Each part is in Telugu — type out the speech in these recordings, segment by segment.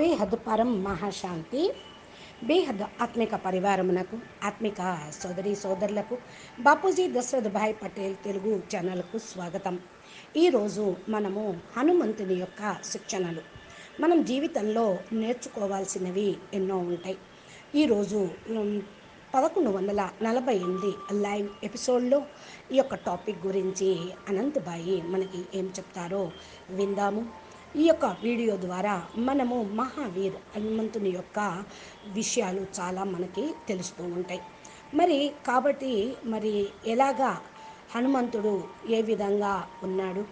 బేహద్ పరం మహాశాంతి. బేహద్ ఆత్మిక పరివారమునకు ఆత్మిక సోదరి సోదరులకు బాపూజీ దశరథ్ భాయ్ పటేల్ తెలుగు ఛానల్కు స్వాగతం. ఈరోజు మనము హనుమంతుని యొక్క శిక్షణలు. మనం జీవితంలో నేర్చుకోవాల్సినవి ఎన్నో ఉంటాయి. ఈరోజు పదకొండు వందల నలభై ఎనిమిది లైవ్ ఎపిసోడ్లో ఈ యొక్క టాపిక్ గురించి అనంతబాయి మనకి ఏం చెప్తారో విందాము. ఈ యొక్క వీడియో ద్వారా మనము మహావీర్ హనుమంతుని యొక్క విషయాలు చాలా మనకి తెలుస్తూ ఉంటాయి. మరి కాబట్టి మరి ఎలాగా హనుమంతుడు ఏ విధంగా ఉన్నాడు?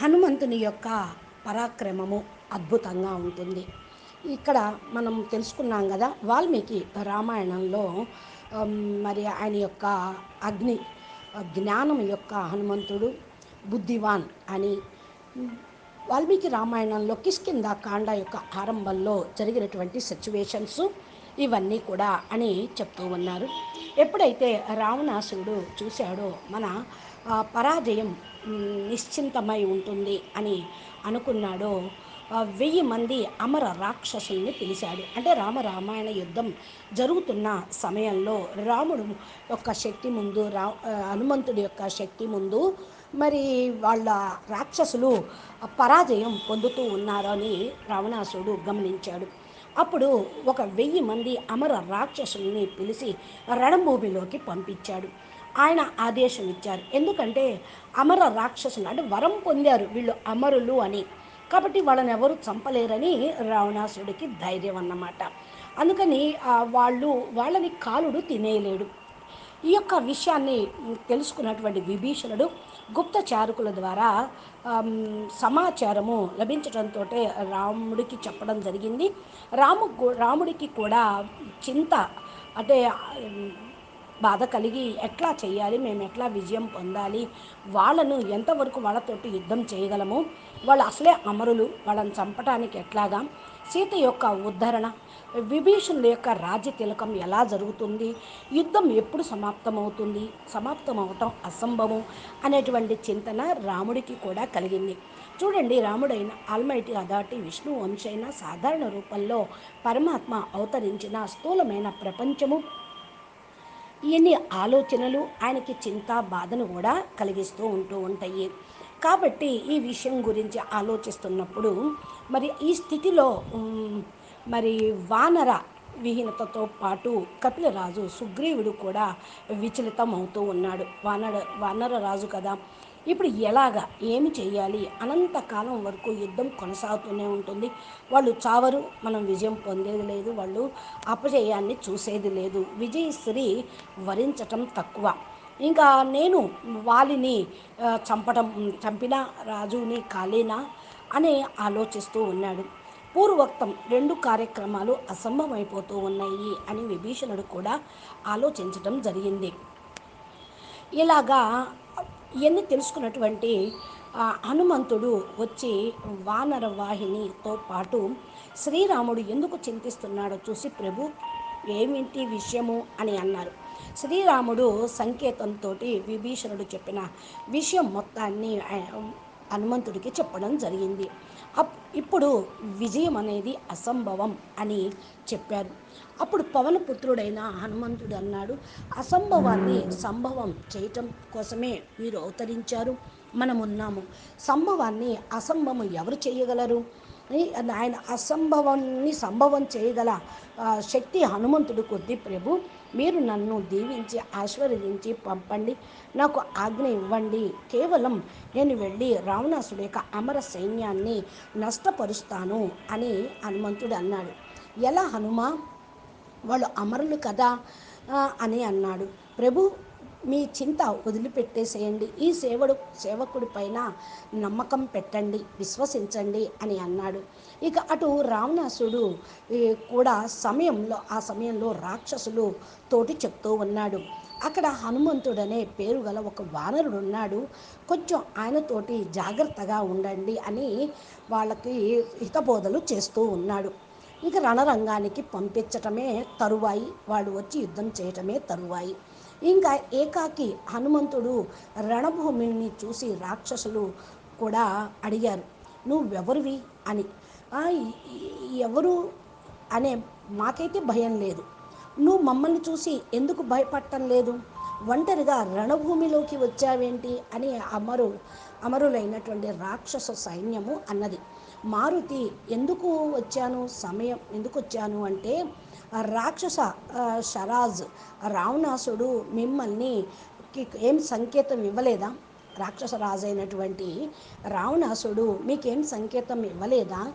హనుమంతుని యొక్క పరాక్రమము అద్భుతంగా ఉంటుంది. ఇక్కడ మనం తెలుసుకున్నాం కదా వాల్మీకి రామాయణంలో మరి ఆయన యొక్క అగ్ని జ్ఞానం యొక్క హనుమంతుడు బుద్ధివాన్ అని వాల్మీకి రామాయణంలో కిష్కింద కాండ యొక్క ఆరంభంలో జరిగినటువంటి సిచ్యువేషన్స్ ఇవన్నీ కూడా అని చెప్తూ ఉన్నారు. ఎప్పుడైతే రావణాసుడు చూశాడో మన పరాజయం నిశ్చింతమై ఉంటుంది అని అనుకున్నాడో వెయ్యి మంది అమర రాక్షసుల్ని పిలిచాడు. అంటే రామ రామాయణ యుద్ధం జరుగుతున్న సమయంలో రాముడు యొక్క శక్తి ముందు రా హనుమంతుడి యొక్క శక్తి ముందు మరి వాళ్ళ రాక్షసులు పరాజయం పొందుతూ ఉన్నారని రావణాసుడు గమనించాడు. అప్పుడు ఒక వెయ్యి మంది అమర రాక్షసుల్ని పిలిచి రణభూమిలోకి పంపించాడు. ఆయన ఆదేశం ఇచ్చారు. ఎందుకంటే అమర రాక్షసులు అంటే వరం పొందారు వీళ్ళు అమరులు అని. కాబట్టి వాళ్ళని ఎవరు చంపలేరని రావణాసుడికి ధైర్యం అన్నమాట. అందుకని వాళ్ళు వాళ్ళని కాలుడు తినేయలేడు. ఈ యొక్క విషయాన్ని తెలుసుకున్నటువంటి విభీషణుడు గుప్తచారకుల ద్వారా సమాచారము లభించడంతో రాముడికి చెప్పడం జరిగింది. రాము రాముడికి కూడా చింత అంటే బాధ కలిగి ఎట్లా చేయాలి మేము ఎట్లా విజయం పొందాలి వాళ్ళను ఎంతవరకు వాళ్ళతోటి యుద్ధం చేయగలము వాళ్ళు అసలే అమరులు వాళ్ళని చంపడానికి ఎట్లాగా సీత యొక్క ఉద్ధరణ విభీషణుల యొక్క రాజ్య తిలకం ఎలా జరుగుతుంది? యుద్ధం ఎప్పుడు సమాప్తమవుతుంది? సమాప్తమవటం అసంభవం అనేటువంటి చింతన రాముడికి కూడా కలిగింది. చూడండి రాముడైన ఆల్మైటి అదాటి విష్ణు వంశైన సాధారణ రూపంలో పరమాత్మ అవతరించిన స్థూలమైన ప్రపంచము. ఎన్ని ఆలోచనలు ఆయనకి చింత బాధను కూడా కలిగిస్తూ ఉంటూ ఉంటాయి. కాబట్టి ఈ విషయం గురించి ఆలోచిస్తున్నప్పుడు మరి ఈ స్థితిలో మరి వానర విహీనతతో పాటు కపిలరాజు సుగ్రీవుడు కూడా విచలితం అవుతూ ఉన్నాడు. వానర వానర రాజు కదా. ఇప్పుడు ఎలాగా ఏమి చేయాలి అనంతకాలం వరకు యుద్ధం కొనసాగుతూనే ఉంటుంది. వాళ్ళు చావరు మనం విజయం పొందేది లేదు. వాళ్ళు అపజయాన్ని చూసేది లేదు. విజయశ్రీ వరించటం తక్కువ. ఇంకా నేను వాలిని చంపటం చంపిన రాజుని కాలేనా? అని ఆలోచిస్తూ ఉన్నాడు. పూర్వక్తం రెండు కార్యక్రమాలు అసంభవమైపోతూ ఉన్నాయి అని విభీషణుడు కూడా ఆలోచించడం జరిగింది. ఇలాగా ఇవన్నీ తెలుసుకున్నటువంటి హనుమంతుడు వచ్చి వానర వాహినితో పాటు శ్రీరాముడు ఎందుకు చింతిస్తున్నాడో చూసి ప్రభు ఏమిటి విషయము? అని అన్నారు. శ్రీరాముడు సంకేతంతో విభీషణుడు చెప్పిన విషయం మొత్తాన్ని హనుమంతుడికి చెప్పడం జరిగింది. అప్ ఇప్పుడు విజయం అనేది అసంభవం అని చెప్పారు. అప్పుడు పవన పుత్రుడైన హనుమంతుడు అన్నాడు అసంభవాన్ని సంభవం చేయటం కోసమే మీరు అవతరించారు. మనం ఉన్నాము సంభవాన్ని అసంభవం ఎవరు చేయగలరు? ఆయన అసంభవాన్ని సంభవం చేయగల శక్తి హనుమంతుడు కొద్ది ప్రభు మీరు నన్ను దీవించి ఆశీర్వదించి పంపండి. నాకు ఆజ్ఞ ఇవ్వండి. కేవలం నేను వెళ్ళి రావణాసుడు యొక్క అమర సైన్యాన్ని నష్టపరుస్తాను అని హనుమంతుడు అన్నాడు. ఎలా హనుమా? వాళ్ళు అమరులు కదా అని అన్నాడు. ప్రభు మీ చింత వదిలిపెట్టేసేయండి. ఈ సేవడు సేవకుడి పైన నమ్మకం పెట్టండి విశ్వసించండి అని అన్నాడు. ఇక అటు రావణాసుడు కూడా సమయంలో ఆ సమయంలో రాక్షసులు తోటి చెప్తూ ఉన్నాడు. అక్కడ హనుమంతుడు అనే పేరు గల ఒక వానరుడు ఉన్నాడు. కొంచెం ఆయనతోటి జాగ్రత్తగా ఉండండి అని వాళ్ళకి హితబోధలు చేస్తూ ఉన్నాడు. ఇక రణరంగానికి పంపించటమే తరువాయి. వాడు వచ్చి యుద్ధం చేయటమే తరువాయి. ఇంకా ఏకాకి హనుమంతుడు రణభూమిని చూసి రాక్షసులు కూడా అడిగారు నువ్వెవరివి? అని. ఎవరు అనే మాకైతే భయం లేదు. నువ్వు మమ్మల్ని చూసి ఎందుకు భయపడటం లేదు? ఒంటరిగా రణభూమిలోకి వచ్చావేంటి? అని అమరు అమరులైనటువంటి రాక్షస సైన్యము అన్నది. మారుతి ఎందుకు వచ్చాను? సమయం ఎందుకు వచ్చాను? అంటే రాక్షస షరాజ్ రావణాసుడు మిమ్మల్ని ఏం సంకేతం ఇవ్వలేదా? రాక్షస రాజైనటువంటి రావణాసుడు మీకేం సంకేతం ఇవ్వలేదా?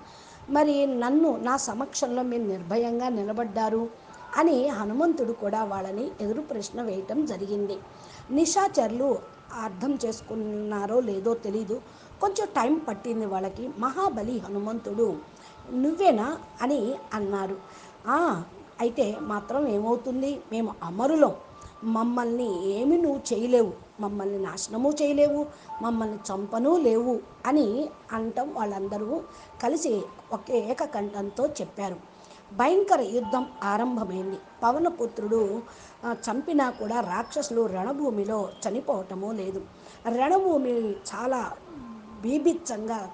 మరి నన్ను నా సమక్షంలో మీరు నిర్భయంగా నిలబడ్డారు అని హనుమంతుడు కూడా వాళ్ళని ఎదురు ప్రశ్న వేయటం జరిగింది. నిషాచరులు అర్థం చేసుకున్నారో లేదో తెలీదు. కొంచెం టైం పట్టింది వాళ్ళకి. మహాబలి హనుమంతుడు నువ్వేనా? అని అన్నారు. అయితే మాత్రం ఏమవుతుంది? మేము అమరులం. మమ్మల్ని ఏమి నువ్వు చేయలేవు. మమ్మల్ని నాశనము చేయలేవు. మమ్మల్ని చంపను లేవు అని అంటాం వాళ్ళందరూ కలిసి ఒకే ఏకకంఠంతో చెప్పారు. భయంకర యుద్ధం ఆరంభమైంది. పవనపుత్రుడు చంపినా కూడా రాక్షసులు రణభూమిలో చనిపోవటము లేదు. రణభూమి చాలా బీభిత్సంగా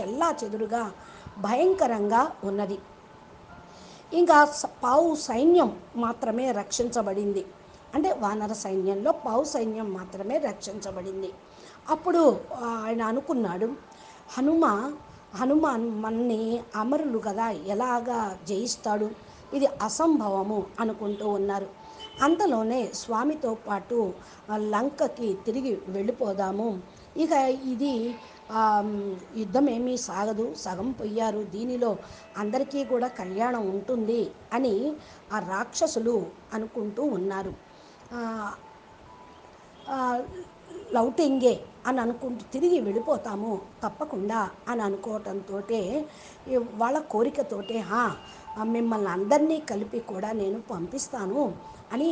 చెల్లా చెదురుగా భయంకరంగా ఉన్నది. ఇంకా పావు సైన్యం మాత్రమే రక్షించబడింది. అంటే వానర సైన్యంలో పావు సైన్యం మాత్రమే రక్షించబడింది. అప్పుడు ఆయన అనుకున్నాడు హనుమ హనుమాన్ మన్ని అమరులు కదా ఎలాగా జయిస్తాడు? ఇది అసంభవము అనుకుంటూ ఉన్నారు. అంతలోనే స్వామితో పాటు లంకకి తిరిగి వెళ్ళిపోదాము. ఇక ఇది యుద్ధమేమీ యుద్ధం ఏమీ సాగదు సగం పోయారు దీనిలో అందరికీ కూడా కళ్యాణం ఉంటుంది అని ఆ రాక్షసులు అనుకుంటూ ఉన్నారు. లౌటింగే అని అనుకుంటూ తిరిగి వెళ్ళిపోతాము తప్పకుండా అని అనుకోవటంతో వాళ్ళ కోరికతోటే "హా, మిమ్మల్ని అందరినీ కలిపి కూడా నేను పంపిస్తాను అని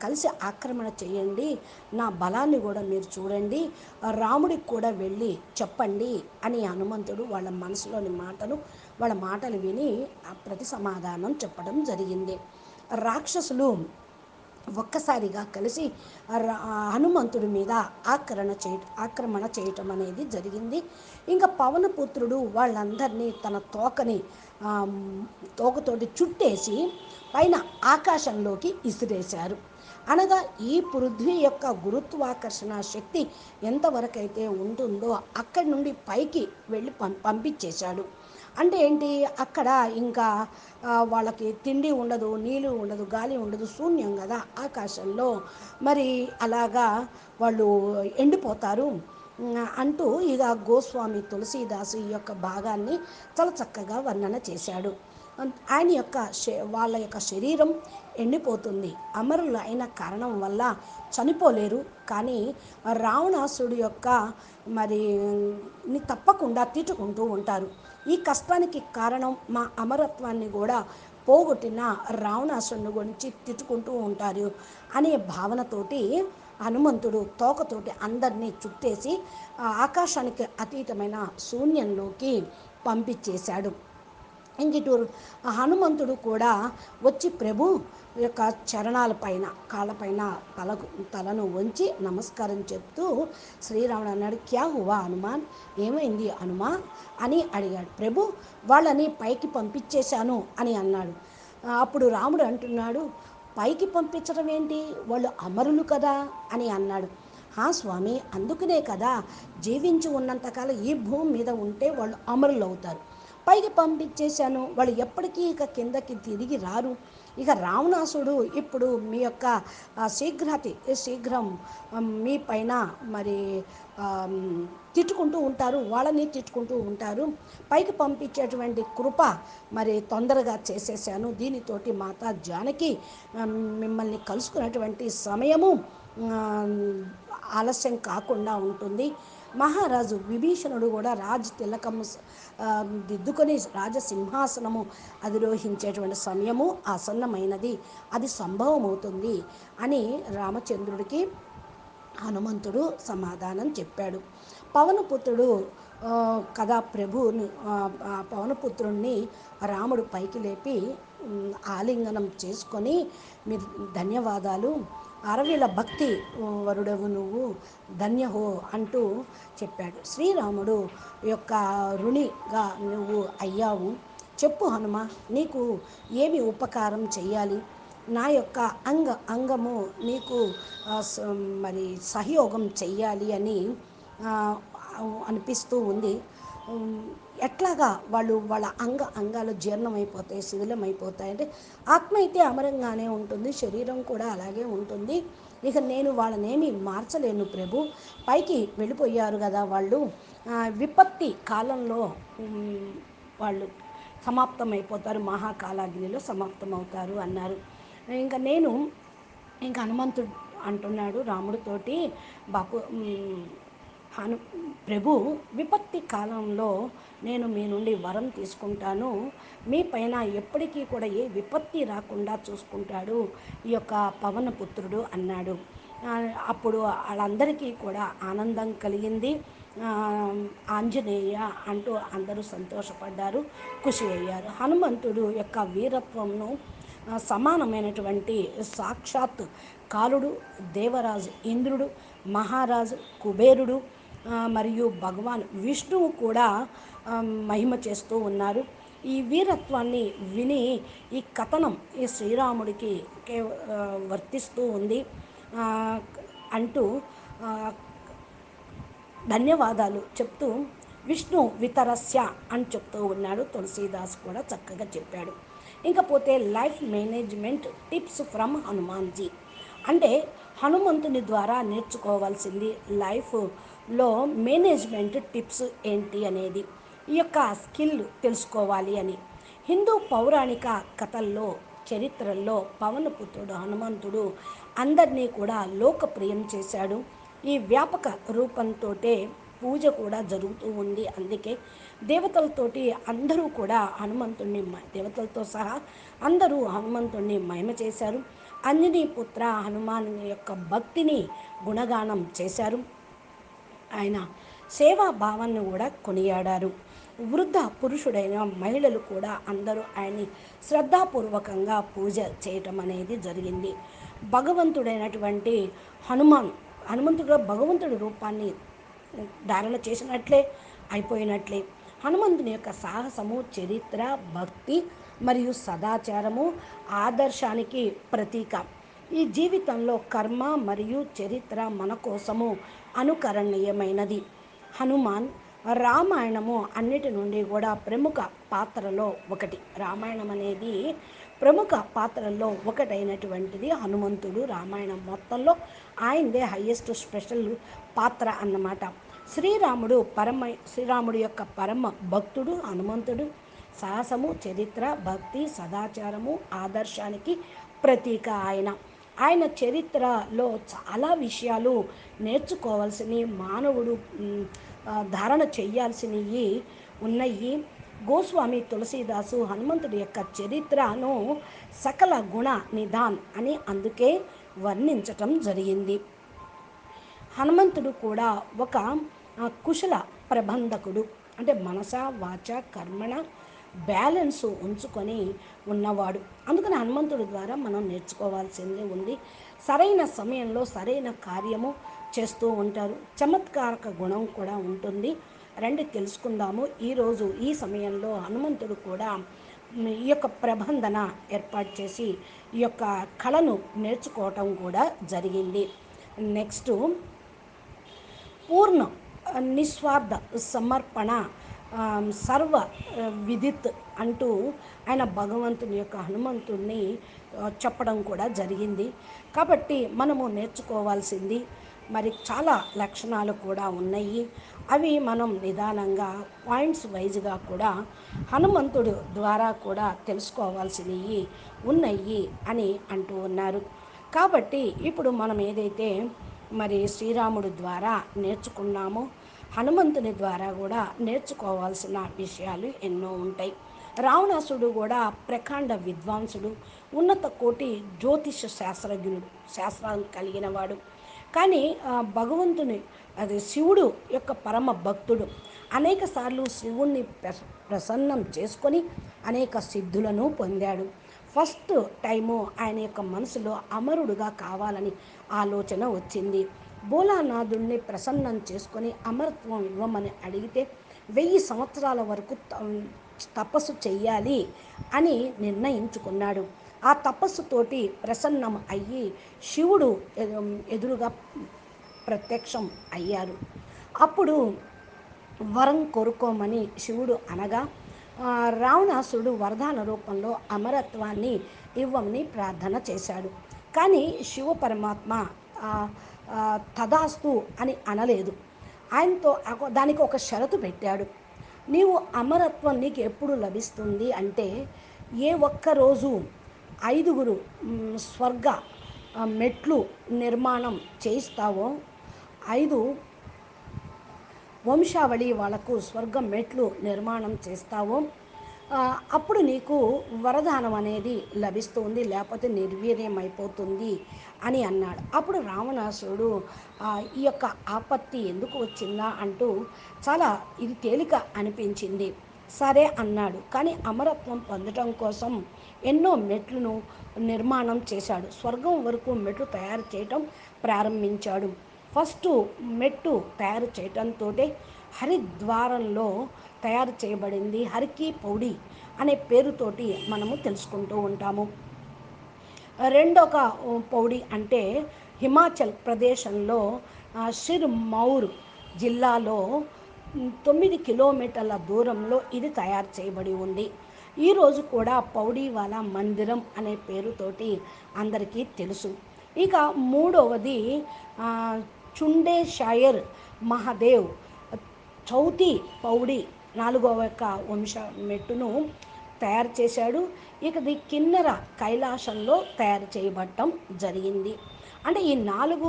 కలిసి ఆక్రమణ చేయండి నా బలాన్ని కూడా మీరు చూడండి రాముడికి కూడా వెళ్ళి చెప్పండి అని హనుమంతుడు వాళ్ళ మనసులోని మాటలు వాళ్ళ మాటలు విని ప్రతి సమాధానం చెప్పడం జరిగింది. రాక్షసులు ఒక్కసారిగా కలిసి హనుమంతుడి మీద ఆక్రమణ చేయ ఆక్రమణ చేయటం అనేది జరిగింది. ఇంకా పవనపుత్రుడు వాళ్ళందరినీ తన తోకని తోకతోటి చుట్టేసి పైన ఆకాశంలోకి ఇసిరేశారు. అనగా ఈ పృథ్వీ యొక్క గురుత్వాకర్షణ శక్తి ఎంతవరకైతే ఉంటుందో అక్కడి నుండి పైకి వెళ్ళి పం పంపించేశాడు. అంటే ఏంటి? అక్కడ ఇంకా వాళ్ళకి తిండి ఉండదు నీళ్ళు ఉండదు గాలి ఉండదు శూన్యం కదా ఆకాశంలో. మరి అలాగా వాళ్ళు ఎండిపోతారు. అంటూ ఇక గోస్వామి తులసీదాసు ఈ యొక్క భాగాన్ని చాలా చక్కగా వర్ణన చేశాడు. ఆయన యొక్క శ- వాళ్ళ యొక్క శరీరం ఎండిపోతుంది. అమరులు అయిన కారణం వల్ల చనిపోలేరు. కానీ రావణాసుడి యొక్క మరి తప్పకుండా తీర్చుకుంటూ ఉంటారు. ఈ కష్టానికి కారణం మా అమరత్వాన్ని కూడా పోగొట్టిన రావణాసుని గురించి తిట్టుకుంటూ ఉంటారు అనే భావనతోటి హనుమంతుడు తోకతోటి అందరినీ చుట్టేసి ఆకాశానికి అతీతమైన శూన్యంలోకి పంపించేశాడు. ఇంకిటు హనుమంతుడు కూడా వచ్చి ప్రభు యొక్క చరణాల పైన కాళ్ళపైన తలకు తలను వంచి నమస్కారం చెప్తూ శ్రీరాముడు అన్నాడు క్యా హువా హనుమాన్? ఏమైంది హనుమా? అని అడిగాడు. ప్రభు వాళ్ళని పైకి పంపించేశాను అని అన్నాడు. అప్పుడు రాముడు అంటున్నాడు పైకి పంపించడం ఏంటి? వాళ్ళు అమరులు కదా అని అన్నాడు. హా స్వామి అందుకనే కదా జీవించి ఉన్నంతకాలం ఈ భూమి మీద ఉంటే వాళ్ళు అమరులు అవుతారు పైకి పంపించేశాను. వాళ్ళు ఎప్పటికీ ఇక కిందకి తిరిగి రారు. ఇక రావణాసుడు ఇప్పుడు మీ యొక్క శీఘ్రతి శీఘ్రం మీ పైన మరి తిట్టుకుంటూ ఉంటారు. వాళ్ళని తిట్టుకుంటూ ఉంటారు. పైకి పంపించేటువంటి కృప మరి తొందరగా చేసేసాను. దీనితోటి మాతా జానకి మిమ్మల్ని కలుసుకున్నటువంటి సమయము ఆలస్యం కాకుండా ఉంటుంది. మహారాజు విభీషణుడు కూడా రాజు తిలకము దిద్దుకొని రాజసింహాసనము అధిరోహించేటువంటి సమయము ఆసన్నమైనది. అది సంభవమవుతుంది అని రామచంద్రుడికి హనుమంతుడు సమాధానం చెప్పాడు. పవనపుత్రుడు కదా ప్రభుని ఆ, పవనపుత్రుణ్ణి రాముడు పైకి లేపి ఆలింగనం చేసుకొని మీరు ధన్యవాదాలు. అరవిల భక్తి వరుడవు నువ్వు ధన్యహో అంటూ చెప్పాడు. శ్రీరాముడు యొక్క రుణిగా నువ్వు అయ్యావు. చెప్పు హనుమ నీకు ఏమి ఉపకారం చేయాలి నా యొక్క అంగ అంగము నీకు స- మరి సహయోగం చెయ్యాలి అని అనిపిస్తూ ఉంది. ఎట్లాగా వాళ్ళు వాళ్ళ అంగ అంగాలు జీర్ణమైపోతాయి శిథిలమైపోతాయి అంటే ఆత్మ అయితే అమరంగానే ఉంటుంది శరీరం కూడా అలాగే ఉంటుంది. ఇక నేను వాళ్ళనేమి మార్చలేను ప్రభు. పైకి వెళ్ళిపోయారు కదా వాళ్ళు. విపత్తి కాలంలో వాళ్ళు సమాప్తమైపోతారు మహాకాలాగ్నిలో సమాప్తమవుతారు అన్నారు. ఇంకా నేను ఇంకా హనుమంతుడు అంటున్నాడు రాముడితోటి బాపు హను ప్రభు విపత్తి కాలంలో నేను మీ నుండి వరం తీసుకుంటాను. మీ పైన ఎప్పటికీ కూడా ఏ విపత్తి రాకుండా చూసుకుంటాడు ఈ యొక్క పవన పుత్రుడు అన్నాడు. అప్పుడు వాళ్ళందరికీ కూడా ఆనందం కలిగింది. ఆంజనేయ అంటూ అందరూ సంతోషపడ్డారు ఖుషి అయ్యారు. హనుమంతుడు యొక్క వీరత్వంను సమానమైనటువంటి సాక్షాత్ కాలుడు దేవరాజు ఇంద్రుడు మహారాజు కుబేరుడు మరియు భగవాన్ విష్ణువు కూడా మహిమ చేస్తూ ఉన్నారు. ఈ వీరత్వాన్ని విని ఈ కథనం ఈ శ్రీరాముడికి కే- వర్తిస్తూ ఉంది. అంటూ ధన్యవాదాలు చెప్తూ విష్ణు వితరస్య అని చెప్తూ ఉన్నాడు. తులసీదాస్ కూడా చక్కగా చెప్పాడు. ఇంకపోతే life management tips from Hanumanji. అంటే హనుమంతుని ద్వారా నేర్చుకోవాల్సింది లైఫ్ లో మేనేజ్మెంట్ టిప్స్ ఏంటి అనేది ఈ యొక్క స్కిల్ తెలుసుకోవాలి అని. హిందూ పౌరాణిక కథల్లో చరిత్రల్లో పవనపుత్రుడు హనుమంతుడు అందరినీ కూడా లోకప్రియం చేశాడు. ఈ వ్యాపక రూపంతో పూజ కూడా జరుగుతూ ఉంది. అందుకే దేవతలతోటి అందరూ కూడా హనుమంతుణ్ణి దేవతలతో సహా అందరూ హనుమంతుణ్ణి మహిమ చేశారు. అంజనీ పుత్ర హనుమాన్ యొక్క భక్తిని గుణగానం చేశారు. ఆయన సేవా భావాన్ని కూడా కొనియాడారు. వృద్ధ పురుషుడైన మహిళలు కూడా అందరూ ఆయన్ని శ్రద్ధాపూర్వకంగా పూజ చేయటం అనేది జరిగింది. భగవంతుడైనటువంటి హనుమాన్ హనుమంతుడు భగవంతుడి రూపాన్ని ధారణ చేసినట్లే అయిపోయినట్లే. హనుమంతుని యొక్క సాహసము చరిత్ర భక్తి మరియు సదాచారము ఆదర్శానికి ప్రతీక. ఈ జీవితంలో కర్మ మరియు చరిత్ర మన కోసము అనుకరణీయమైనది. హనుమాన్ రామాయణము అన్నిటి నుండి కూడా ప్రముఖ పాత్రలో ఒకటి. రామాయణం అనేది ప్రముఖ పాత్రల్లో ఒకటైనటువంటిది హనుమంతుడు. రామాయణం మొత్తంలో ఆయనదే హయ్యెస్ట్ స్పెషల్ పాత్ర అన్నమాట. శ్రీరాముడు పరమ శ్రీరాముడు యొక్క పరమ భక్తుడు హనుమంతుడు. సాహసము చరిత్ర భక్తి సదాచారము ఆదర్శానికి ప్రతీక ఆయన. ఆయన చరిత్రలో చాలా విషయాలు నేర్చుకోవాల్సినవి మానవుడు ధారణ చేయాల్సినవి ఉన్నాయి. గోస్వామి తులసీదాసు హనుమంతుడి యొక్క చరిత్రను సకల గుణ నిధాన్ అని అందుకే వర్ణించటం జరిగింది. హనుమంతుడు కూడా ఒక కుశల ప్రబంధకుడు. అంటే మనస వాచ కర్మణ బ్యాలెన్స్ ఉంచుకొని ఉన్నవాడు. అందుకని హనుమంతుడి ద్వారా మనం నేర్చుకోవాల్సిందే ఉంది. సరైన సమయంలో సరైన కార్యము చేస్తూ ఉంటారు. చమత్కారక గుణం కూడా ఉంటుంది. రండి తెలుసుకుందాము. ఈరోజు ఈ సమయంలో హనుమంతుడు కూడా ఈ యొక్క ప్రబంధన ఏర్పాటు చేసి ఈ యొక్క కళను నేర్చుకోవటం కూడా జరిగింది. నెక్స్ట్ పూర్ణ నిస్వార్థ సమర్పణ సర్వ విదిత్ అంటూ ఆయన భగవంతుని యొక్క హనుమంతుడిని చెప్పడం కూడా జరిగింది. కాబట్టి మనము నేర్చుకోవాల్సింది మరి చాలా లక్షణాలు కూడా ఉన్నాయి. అవి మనం నిదానంగా పాయింట్స్ వైజ్గా కూడా హనుమంతుడు ద్వారా కూడా తెలుసుకోవాల్సినవి ఉన్నాయి అని అంటూ ఉన్నారు. కాబట్టి ఇప్పుడు మనం ఏదైతే మరి శ్రీరాముడు ద్వారా నేర్చుకున్నామో హనుమంతుని ద్వారా కూడా నేర్చుకోవాల్సిన విషయాలు ఎన్నో ఉంటాయి. రావణాసుడు కూడా ప్రకాండ విద్వాంసుడు ఉన్నత కోటి జ్యోతిష శాస్త్రజ్ఞుడు శాస్త్రం కలిగిన వాడు. కానీ భగవంతుని అది శివుడు యొక్క పరమ భక్తుడు. అనేక సార్లు శివుణ్ణి ప్రస- ప్రసన్నం చేసుకొని అనేక సిద్ధులను పొందాడు. ఫస్ట్ టైము ఆయన యొక్క మనసులో అమరుడుగా కావాలని ఆలోచన వచ్చింది. భోలానాథుడిని ప్రసన్నం చేసుకొని అమరత్వం ఇవ్వమని అడిగితే వెయ్యి సంవత్సరాల వరకు తపస్సు చెయ్యాలి అని నిర్ణయించుకున్నాడు. ఆ తపస్సుతోటి ప్రసన్నం అయ్యి శివుడు ఎదురుగా ప్రత్యక్షం అయ్యారు అప్పుడు వరం కోరుకోమని శివుడు అనగా రావణాసుడు వరదాన రూపంలో అమరత్వాన్ని ఇవ్వమని ప్రార్థన చేశాడు. కానీ శివ పరమాత్మ తదాస్తు అని అనలేదు. ఆయనతో దానికి ఒక షరతు పెట్టాడు. నీవు అమరత్వం నీకు ఎప్పుడు లభిస్తుంది అంటే ఏ ఒక్కరోజు ఐదుగురు స్వర్గ మెట్లు నిర్మాణం చేయిస్తావో ఐదు వంశావళి వాళ్ళకు స్వర్గం మెట్లు నిర్మాణం చేస్తావో అప్పుడు నీకు వరదానం అనేది లభిస్తుంది లేకపోతే నిర్వీర్యం అయిపోతుంది అని అన్నాడు. అప్పుడు రావణాసుడు ఈ యొక్క ఆపత్తి ఎందుకు వచ్చిందా అంటూ చాలా ఇది తేలిక అనిపించింది. సరే అన్నాడు. కానీ అమరత్వం పొందటం కోసం ఎన్నో మెట్లను నిర్మాణం చేశాడు. స్వర్గం వరకు మెట్లు తయారు చేయటం ప్రారంభించాడు. ఫస్ట్ మెట్టు తయారు చేయటంతో హరిద్వారంలో తయారు చేయబడింది హరికి పౌడి అనే పేరుతోటి మనము తెలుసుకుంటూ ఉంటాము. రెండొక పౌడి అంటే హిమాచల్ ప్రదేశంలో షిర్ మౌర్ జిల్లాలో తొమ్మిది కిలోమీటర్ల దూరంలో ఇది తయారు చేయబడి ఉంది. ఈరోజు కూడా పౌడివాల మందిరం అనే పేరుతోటి అందరికీ తెలుసు. ఇక మూడవది చుండే షాయర్ మహాదేవ్ చౌతి పౌడి నాలుగవ యొక్క వంశ మెట్టును తయారు చేశాడు. ఇక ది కిన్నెర కైలాసంలో తయారు చేయబడటం జరిగింది. అంటే ఈ నాలుగు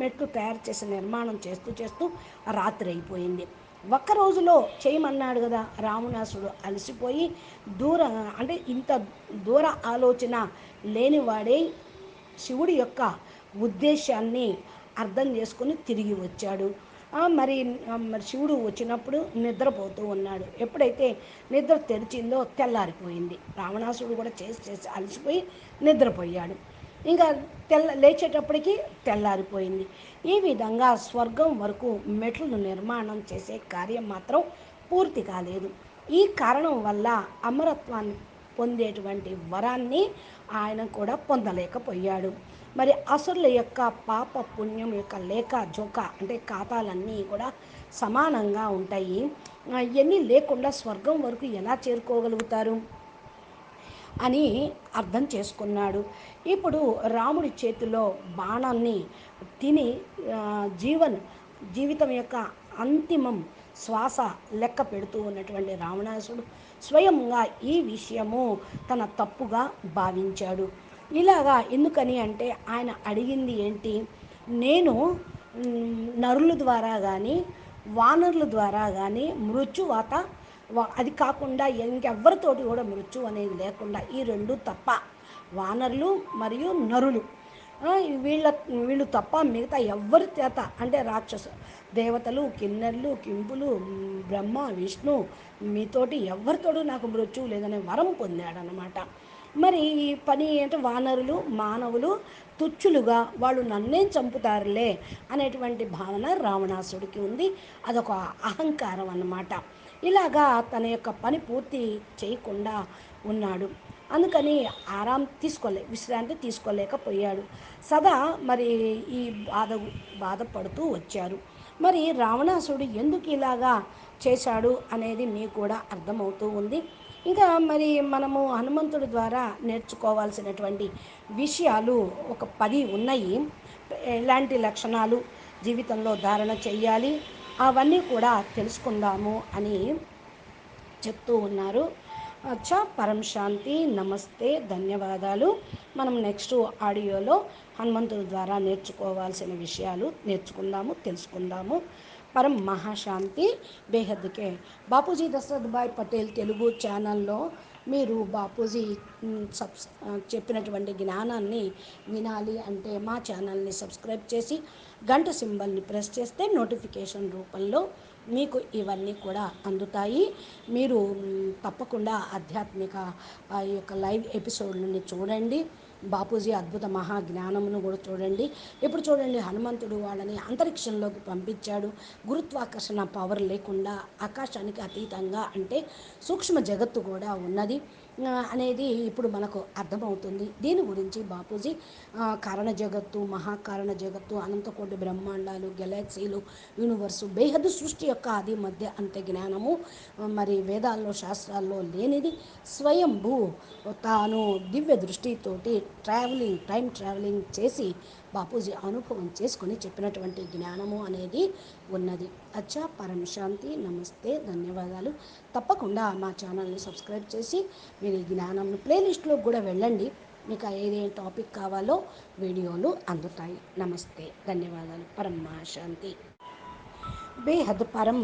మెట్లు తయారు చేసి నిర్మాణం చేస్తూ చేస్తూ రాత్రి అయిపోయింది. ఒక్క రోజులో చేయమన్నాడు కదా రావణాసుడు అలసిపోయి దూర అంటే ఇంత దూర ఆలోచన లేనివాడే శివుడి యొక్క ఉద్దేశాన్ని అర్థం చేసుకొని తిరిగి వచ్చాడు. మరి మరి శివుడు వచ్చినప్పుడు నిద్రపోతూ ఉన్నాడు. ఎప్పుడైతే నిద్ర తెరిచిందో తెల్లారిపోయింది. రావణాసుడు కూడా చేసి చేసి అలసిపోయి నిద్రపోయాడు. ఇంకా తెల్ల లేచేటప్పటికి తెల్లారిపోయింది. ఈ విధంగా స్వర్గం వరకు మెట్లను నిర్మాణం చేసే కార్యం మాత్రం పూర్తి కాలేదు. ఈ కారణం వల్ల అమరత్వాన్ని పొందేటువంటి వరాన్ని ఆయన కూడా పొందలేకపోయాడు. మరి అసురుల యొక్క పాప పుణ్యం యొక్క లేఖ జోక అంటే ఖాతాలన్నీ కూడా సమానంగా ఉంటాయి. ఇవన్నీ లేకుండా స్వర్గం వరకు ఎలా చేరుకోగలుగుతారు అని అర్థం చేసుకున్నాడు. ఇప్పుడు రాముడి చేతిలో బాణాన్ని తిని జీవన్ జీవితం యొక్క అంతిమం శ్వాస లెక్క పెడుతూ ఉన్నటువంటి రావణాసుడు స్వయంగా ఈ విషయము తన తప్పుగా భావించాడు. ఇలాగా ఎందుకని అంటే ఆయన అడిగింది ఏంటి? నేను నరుల ద్వారా కానీ వానరుల ద్వారా కానీ మృత్యువాత అది కాకుండా ఇంకెవ్వరితోటి కూడా మృత్యు అనేది లేకుండా ఈ రెండు తప్ప వానరులు మరియు నరులు. వీళ్ళ వీళ్ళు తప్ప మిగతా ఎవరి చేత అంటే రాక్షసు దేవతలు కిన్నెర్లు కింపులు బ్రహ్మ విష్ణు మీతోటి ఎవరితోడు నాకు మృత్యువు లేదనే వరం పొందాడనమాట మరి ఈ పని అంటే వానరులు మానవులు తుచ్చులుగా వాళ్ళు నన్నేం చంపుతారులే అనేటువంటి భావన రావణాసుడికి ఉంది. అదొక అహంకారం అన్నమాట. ఇలాగా తన యొక్క పని పూర్తి చేయకుండా ఉన్నాడు. అందుకని ఆరాం తీసుకోలే విశ్రాంతి తీసుకోలేకపోయాడు. సదా మరి ఈ బాధ బాధపడుతూ వచ్చారు. మరి రావణాసుడు ఎందుకు ఇలాగా చేశాడు అనేది మీకు కూడా అర్థమవుతూ ఉంది. ఇంకా మరి మనము హనుమంతుడి ద్వారా నేర్చుకోవాల్సినటువంటి విషయాలు ఒక పది ఉన్నాయి. ఎలాంటి లక్షణాలు జీవితంలో ధారణ చెయ్యాలి అవన్నీ కూడా తెలుసుకుందాము అని చెప్తూ ఉన్నారు. అచ్చా పరం శాంతి నమస్తే ధన్యవాదాలు. మనం నెక్స్ట్ ఆడియోలో హనుమంతుడి ద్వారా నేర్చుకోవాల్సిన విషయాలు నేర్చుకుందాము తెలుసుకుందాము. పరం మహాశాంతి బేహద్కే. బాపూజీ దశరథ్ భాయ్ పటేల్ తెలుగు ఛానల్లో మీరు బాపూజీ సబ్స్ చెప్పినటువంటి జ్ఞానాన్ని వినాలి అంటే మా ఛానల్ని సబ్స్క్రైబ్ చేసి గంట సింబల్ని ప్రెస్ చేస్తే నోటిఫికేషన్ రూపంలో మీకు ఇవన్నీ కూడా అందుతాయి. మీరు తప్పకుండా ఆధ్యాత్మిక ఆ యొక్క లైవ్ ఎపిసోడ్లని చూడండి. బాపూజీ అద్భుత మహా జ్ఞానమును కూడా చూడండి. ఇప్పుడు చూడండి హనుమంతుడు వాళ్ళని అంతరిక్షంలోకి పంపించాడు. గురుత్వాకర్షణ పవర్ లేకుండా ఆకాశానికి అతీతంగా అంటే సూక్ష్మ జగత్తు కూడా ఉన్నది. అనేది ఇప్పుడు మనకు అర్థమవుతుంది. దీని గురించి బాపూజీ కారణ జగత్తు మహాకారణ జగత్తు అనంతకోటి బ్రహ్మాండాలు గెలాక్సీలు యూనివర్సు బేహద్ సృష్టి యొక్క ఆది మధ్య అంత్య జ్ఞానము మరి వేదాల్లో శాస్త్రాల్లో లేనిది స్వయంభూ తాను దివ్య దృష్టితోటి ట్రావెలింగ్ టైం ట్రావెలింగ్ చేసి బాపూజీ అనుభవం చేసుకొని చెప్పినటువంటి జ్ఞానము అనేది ఉన్నది. అచ్చా పరం శాంతి నమస్తే ధన్యవాదాలు. తప్పకుండా మా ఛానల్ని సబ్స్క్రైబ్ చేసి మీరు ఈ జ్ఞానం ప్లేలిస్ట్లో కూడా వెళ్ళండి. మీకు ఏదే టాపిక్ కావాలో వీడియోలు అందుతాయి. నమస్తే ధన్యవాదాలు. పరమ శాంతి బేహద్ పరం